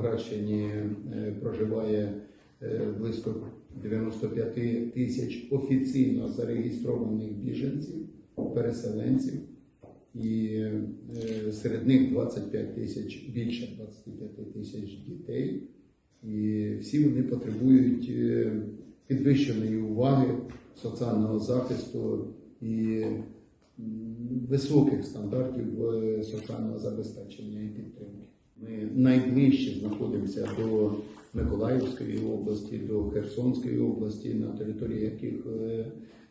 Кіровоградщині е, проживає е, близько 95 тисяч офіційно зареєстрованих біженців, переселенців, і е, серед них 25 тисяч, більше 25 тисяч дітей. І всі вони потребують підвищеної уваги, соціального захисту і високих стандартів соціального забезпечення і підтримки. Ми найближче знаходимося до Миколаївської області, до Херсонської області, на території яких е,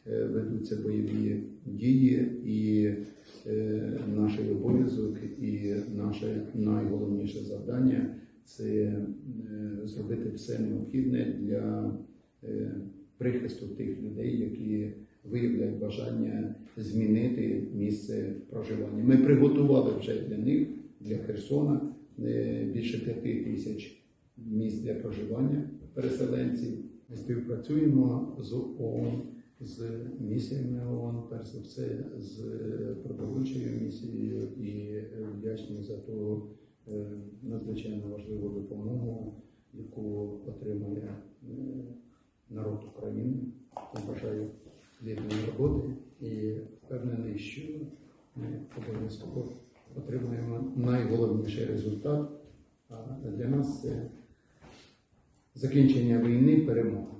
е, ведуться бойові дії, і е, наш обов'язок і наше найголовніше завдання це зробити все необхідне для прихисту тих людей, які виявляють бажання змінити місце проживання. Ми приготували вже для них, для Херсона, більше п'яти тисяч місць для проживання переселенців. Ми співпрацюємо з ООН, з місіями ООН, перш за все, з продовольчою місією і е, вдячні за ту е, надзвичайно важливу допомогу, яку отримує е, народ України. Я бажаю плідної роботи і впевнений, що ми обов'язково отримаємо найголовніший результат. Для нас це закінчення війни, перемога.